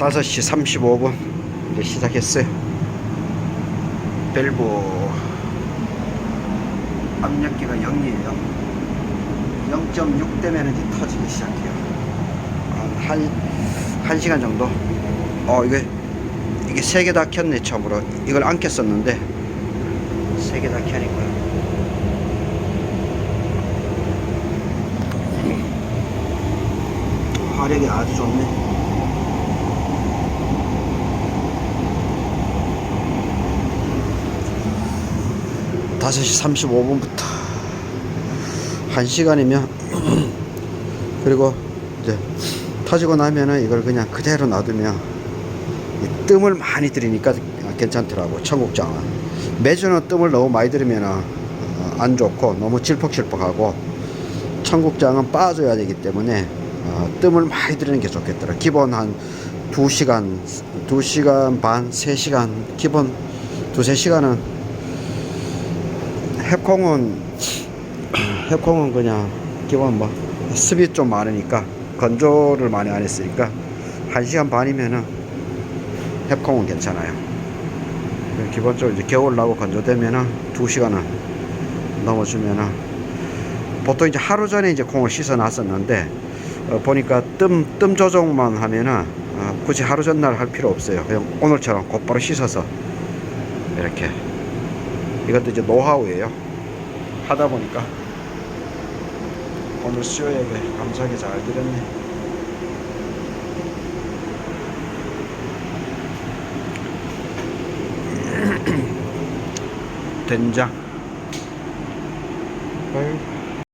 5시 35분 이제 시작했어요. 밸브 압력계가 0이에요. 0.6 되면 이제 터지기 시작해요. 한, 한 시간 정도. 어, 이게, 이게 세개다 켰네, 처음으로. 이걸 안 켰었는데, 세개다 켜니까. 화력이 아주 좋네. 다섯 시 35분부터 1시간이면 그리고 이제 터지고 나면은 이걸 그냥 그대로 놔두면 이 뜸을 많이 들이니까 괜찮더라고 청국장은. 매주는 뜸을 너무 많이 들이면은 어, 안 좋고 너무 질퍽질퍽하고 청국장은 빠져야 되기 때문에 어, 뜸을 많이 들이는 게 좋겠더라. 기본 한 2시간 2시간 반 3시간 기본 2, 3시간은 해콩은 해콩은 그냥 기본 뭐 습이 좀 많으니까 건조를 많이 안 했으니까 1시간 반이면은 해콩은 괜찮아요. 기본적으로 이제 겨울 나고 건조되면은 2시간은 넘어주면은 보통 이제 하루 전에 이제 콩을 씻어 놨었는데 어, 보니까 뜸, 뜸 조정만 하면은 어, 굳이 하루 전날 할 필요 없어요. 그냥 오늘처럼 곧바로 씻어서 이렇게 이것도 이제 노하우예요. 하다 보니까 오늘 수요예배 감사하게 잘 드렸네. 된장. 아유.